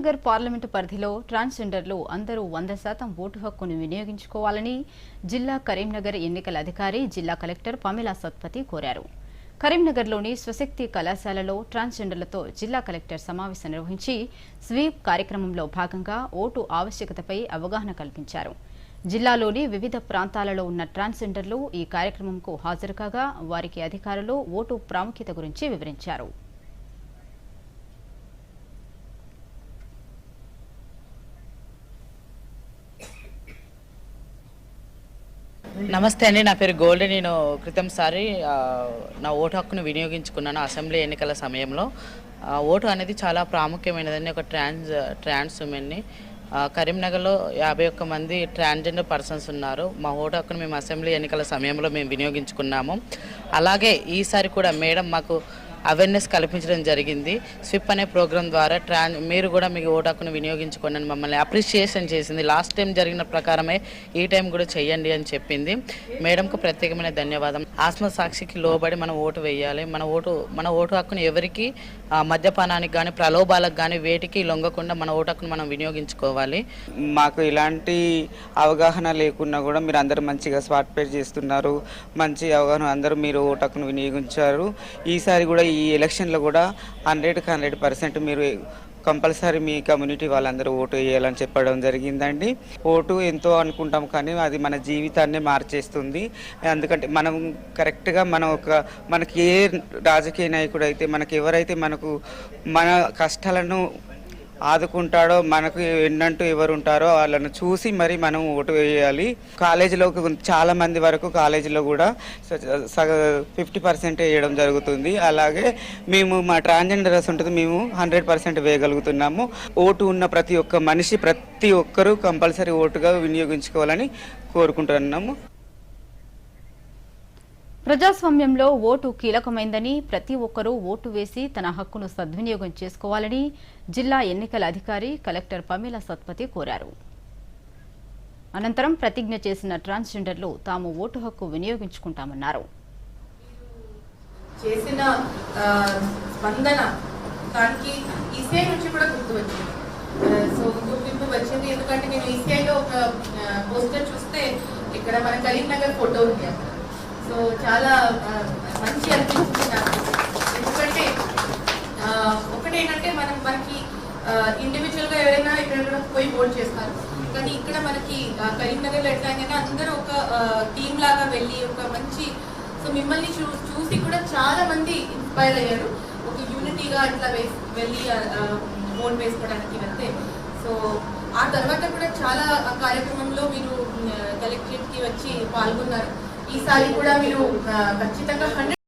Nagar parliament పరిధిలో ట్రాన్స్జెండర్లు అందరూ వంద శాతం ఓటు హక్కును వినియోగించుకోవాలని జిల్లా కరీంనగర్ ఎన్నికల అధికారి జిల్లా కలెక్టర్ పమిలా సత్పతి కోరారు. కరీంనగర్లోని స్వశక్తి కళాశాలలో ట్రాన్స్జెండర్లతో జిల్లా కలెక్టర్ సమావేశం నిర్వహించి స్వీప్ కార్యక్రమంలో భాగంగా ఓటు ఆవశ్యకతపై అవగాహన కల్పించారు. జిల్లాలోని వివిధ ప్రాంతాలలో ఉన్న ట్రాన్స్జెండర్లు ఈ కార్యక్రమంకు హాజరు కాగా వారికి అధికారులు ఓటు ప్రాముఖ్యత గురించి వివరించారు. నమస్తే అండి నా పేరు గోల్డ్ నేను క్రితం సారి నా ఓటు హక్కును వినియోగించుకున్నాను అసెంబ్లీ ఎన్నికల సమయంలో. ఓటు అనేది చాలా ప్రాముఖ్యమైనదని ఒక ట్రాన్స్ ట్రాన్స్ ఉమెన్ని. కరీంనగర్లో యాభై ఒక్క మంది ట్రాన్స్జెండర్ పర్సన్స్ ఉన్నారు. మా ఓటు హక్కును మేము అసెంబ్లీ ఎన్నికల సమయంలో మేము వినియోగించుకున్నాము. అలాగే ఈసారి కూడా మేడం మాకు అవేర్నెస్ కల్పించడం జరిగింది. స్విప్ అనే ప్రోగ్రాం ద్వారా ట్రాన్ మీరు కూడా మీ ఓటు హక్కును వినియోగించుకోండి అని మమ్మల్ని అప్రిషియేషన్ చేసింది. లాస్ట్ టైం జరిగిన ప్రకారమే ఈ టైం కూడా చెయ్యండి అని చెప్పింది. మేడంకు ప్రత్యేకమైన ధన్యవాదం. ఆత్మ సాక్షికి లోబడి మనం ఓటు వేయాలి. మన ఓటు మన ఓటు హక్కును ఎవరికి మద్యపానానికి కానీ ప్రలోభాలకు కానీ వేటికి లొంగకుండా మన ఓటు హక్కును మనం వినియోగించుకోవాలి. మాకు ఇలాంటి అవగాహన లేకున్నా కూడా మీరు అందరూ మంచిగా పార్టిసిపేట్ చేస్తున్నారు. మంచి అవగాహన అందరూ మీరు ఓటు హక్కును వినియోగించారు. ఈసారి కూడా ఈ ఎలక్షన్లో కూడా హండ్రెడ్కి హండ్రెడ్ పర్సెంట్ మీరు కంపల్సరీ మీ కమ్యూనిటీ వాళ్ళందరూ ఓటు వేయాలని చెప్పడం జరిగిందండి. ఓటు ఎంతో అనుకుంటాం కానీ అది మన జీవితాన్నే మార్చేస్తుంది. ఎందుకంటే మనం కరెక్ట్గా మనం ఒక మనకి ఏ రాజకీయ నాయకుడు అయితే మనకి ఎవరైతే మనకు మన కష్టాలను ఆదుకుంటాడో మనకు ఎన్నంటూ ఎవరు ఉంటారో వాళ్ళని చూసి మరి మనం ఓటు వేయాలి. కాలేజీలో చాలా మంది వరకు కాలేజీలో కూడా సగ ఫిఫ్టీ పర్సెంట్ వేయడం జరుగుతుంది. అలాగే మేము మా ట్రాన్స్జెండర్స్ ఉంటుంది మేము హండ్రెడ్ పర్సెంట్ వేయగలుగుతున్నాము. ఓటు ఉన్న ప్రతి ఒక్క మనిషి ప్రతి ఒక్కరూ కంపల్సరీ ఓటుగా వినియోగించుకోవాలని కోరుకుంటున్నాము. ప్రజాస్వామ్యంలో ఓటు కీలకమైందని ప్రతి ఒక్కరూ ఓటు వేసి తన హక్కును సద్వినియోగం చేసుకోవాలని జిల్లా ఎన్నికల అధికారి కలెక్టర్ పమేల సత్పతి కోరారు. అనంతరం ప్రతిజ్ఞ చేసిన ట్రాన్స్జెండర్లు తాము ఓటు హక్కు వినియోగించుకుంటామన్నారు. చేసిన స్పందన దానికి ఈసీఐ నుంచి కూడా గుర్తు వచ్చింది. సో గుర్తింపు వచ్చింది ఎందుకంటే నేను ఈసీఐలో ఒక పోస్టర్ చూస్తే ఇక్కడ మన కరీంనగర్ ఫోటో ఉంది అక్కడ. సో చాలా మంచి అనిపించింది నాకు. ఎందుకంటే ఒకటేంటంటే మనం మనకి ఇండివిజువల్గా ఎవరైనా ఎక్కడెక్కడ పోయి ఓట్ చేస్తారు. కానీ ఇక్కడ మనకి కరీంనగర్లో ఎట్లా అయినా అందరూ ఒక టీమ్ లాగా వెళ్ళి ఒక మంచి సో మిమ్మల్ని చూ చూసి కూడా చాలా మంది ఇన్స్పైర్ అయ్యారు. ఒక యూనిటీగా అట్లా వేసి వెళ్ళి ఓట్ వేసుకోవడానికి వెళ్తే సో ఆ తర్వాత కూడా చాలా కార్యక్రమంలో మీరు కలెక్టరేట్కి వచ్చి పాల్గొన్నారు. ఈసారి కూడా మీరు ఖచ్చితంగా హండ్రెడ్